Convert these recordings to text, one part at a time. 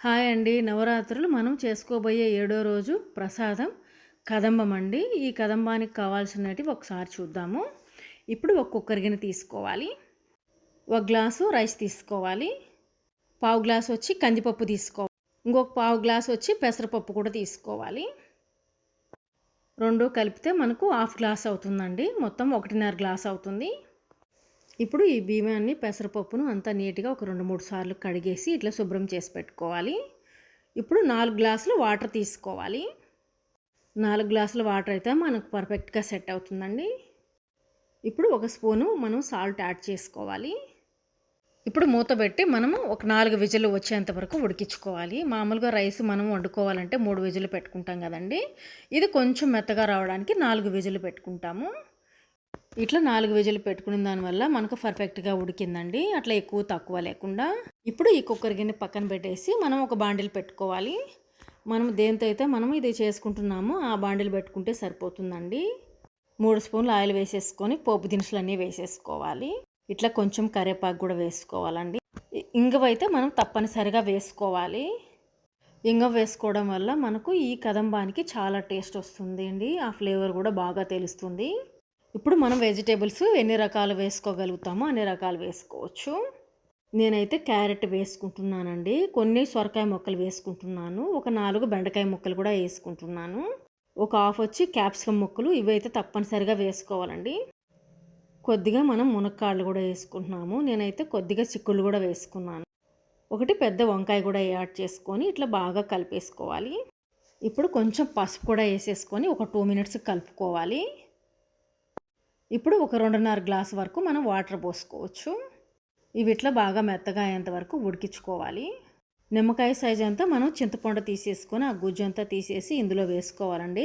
Hi అండి. నవరాత్రులు మనం చేసుకోబోయే ఏడో రోజు ప్రసాదం కదంబం అండి. ఈ కదంబానికి కావాల్సినవి ఒకసారి చూద్దాము. ఇప్పుడు ఒక గిన్నె తీసుకోవాలి. ఒక గ్లాసు రైస్ తీసుకోవాలి. పావు గ్లాస్ వచ్చి కందిపప్పు తీసుకోవాలి. ఇంకొక పావు గ్లాస్ వచ్చి పెసరపప్పు కూడా తీసుకోవాలి. రెండు కలిపితే మనకు హాఫ్ గ్లాస్ అవుతుందండి. మొత్తం ఒకటిన్నర గ్లాస్ అవుతుంది. ఇప్పుడు ఈ బియ్యాన్ని పెసరపప్పును అంతా నీట్గా ఒక రెండు మూడు సార్లు కడిగేసి ఇట్లా శుభ్రం చేసి పెట్టుకోవాలి. ఇప్పుడు నాలుగు గ్లాసులు వాటర్ తీసుకోవాలి. నాలుగు గ్లాసుల వాటర్ అయితే మనకు పర్ఫెక్ట్గా సెట్ అవుతుందండి. ఇప్పుడు ఒక స్పూను మనం సాల్ట్ యాడ్ చేసుకోవాలి. ఇప్పుడు మూత పెట్టి మనము ఒక నాలుగు విజులు వచ్చేంత వరకు ఉడికించుకోవాలి. మామూలుగా రైస్ మనం వండుకోవాలంటే మూడు విజులు పెట్టుకుంటాం కదండి. ఇది కొంచెం మెత్తగా రావడానికి నాలుగు విజులు పెట్టుకుంటాము. ఇట్లా నాలుగు విజులు పెట్టుకున్న దానివల్ల మనకు పర్ఫెక్ట్గా ఉడికిందండి. అట్లా ఎక్కువ తక్కువ లేకుండా. ఇప్పుడు ఈ కుక్కర్ గిన్నె పక్కన పెట్టేసి మనం ఒక బాండిల్ పెట్టుకోవాలి. మనం దేంతో అయితే మనం ఇది చేసుకుంటున్నామో ఆ బాండిల్ పెట్టుకుంటే సరిపోతుందండి. మూడు స్పూన్లు ఆయిల్ వేసేసుకొని పోపు దినుసులు అన్నీ వేసేసుకోవాలి. ఇట్లా కొంచెం కరివేపాకు కూడా వేసుకోవాలండి. ఇంగవ అయితే మనం తప్పనిసరిగా వేసుకోవాలి. ఇంగవ వేసుకోవడం వల్ల మనకు ఈ కదంబానికి చాలా టేస్ట్ వస్తుంది అండి ఆ ఫ్లేవర్ కూడా బాగా తెలుస్తుంది. ఇప్పుడు మనం వెజిటేబుల్స్ ఎన్ని రకాలు వేసుకోగలుగుతామో అన్ని రకాలు వేసుకోవచ్చు. నేనైతే క్యారెట్ వేసుకుంటున్నానండి. కొన్ని సొరకాయ ముక్కలు వేసుకుంటున్నాను. ఒక నాలుగు బెండకాయ ముక్కలు కూడా వేసుకుంటున్నాను. ఒక హాఫ్ వచ్చి క్యాప్సికమ్ ముక్కలు ఇవైతే తప్పనిసరిగా వేసుకోవాలండి. కొద్దిగా మనం మునక్కాళ్ళు కూడా వేసుకుంటున్నాము. నేనైతే కొద్దిగా చిక్కుళ్ళు కూడా వేసుకున్నాను. ఒకటి పెద్ద వంకాయ కూడా యాడ్ చేసుకొని ఇట్లా బాగా కలిపేసుకోవాలి. ఇప్పుడు కొంచెం పసుపు కూడా వేసేసుకొని ఒక టూ మినిట్స్ కలుపుకోవాలి. ఇప్పుడు ఒక రెండున్నర గ్లాస్ వరకు మనం వాటర్ పోసుకోవచ్చు. ఇవి ఇట్లా బాగా మెత్తగా అయ్యేంత వరకు ఉడికించుకోవాలి. నిమ్మకాయ సైజ్ అంతా మనం చింతపండు తీసేసుకొని ఆ గుజ్జు అంతా తీసేసి ఇందులో వేసుకోవాలండి.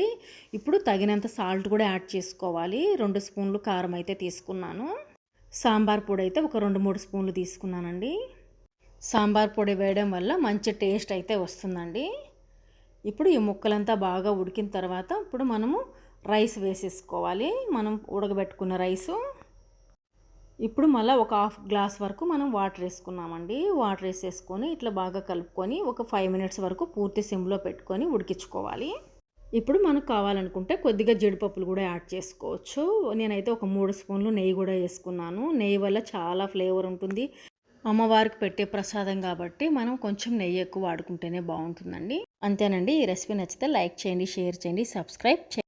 ఇప్పుడు తగినంత సాల్ట్ కూడా యాడ్ చేసుకోవాలి. రెండు స్పూన్లు కారం అయితే తీసుకున్నాను. సాంబార్ పొడి అయితే ఒక రెండు మూడు స్పూన్లు తీసుకున్నానండి. సాంబార్ పొడి వేయడం వల్ల మంచి టేస్ట్ అయితే వస్తుందండి. ఇప్పుడు ఈ ముక్కలంతా బాగా ఉడికిన తర్వాత ఇప్పుడు మనము రైస్ వేసేసుకోవాలి. మనం ఉడకబెట్టుకున్న రైసు. ఇప్పుడు మళ్ళీ ఒక హాఫ్ గ్లాస్ వరకు మనం వాటర్ వేసుకున్నామండి. వాటర్ వేసేసుకొని ఇట్లా బాగా కలుపుకొని ఒక ఫైవ్ మినిట్స్ వరకు పూర్తి సిమ్లో పెట్టుకొని ఉడికించుకోవాలి. ఇప్పుడు మనకు కావాలనుకుంటే కొద్దిగా జీడిపప్పులు కూడా యాడ్ చేసుకోవచ్చు. నేనైతే ఒక మూడు స్పూన్లు నెయ్యి కూడా వేసుకున్నాను. నెయ్యి వల్ల చాలా ఫ్లేవర్ ఉంటుంది. అమ్మవారికి పెట్టే ప్రసాదం కాబట్టి మనం కొంచెం నెయ్యి ఎక్కువ వాడుకుంటేనే బాగుంటుందండి. అంతేనండి. ఈ రెసిపీ నచ్చితే లైక్ చేయండి షేర్ చేయండి సబ్స్క్రైబ్ చేయండి.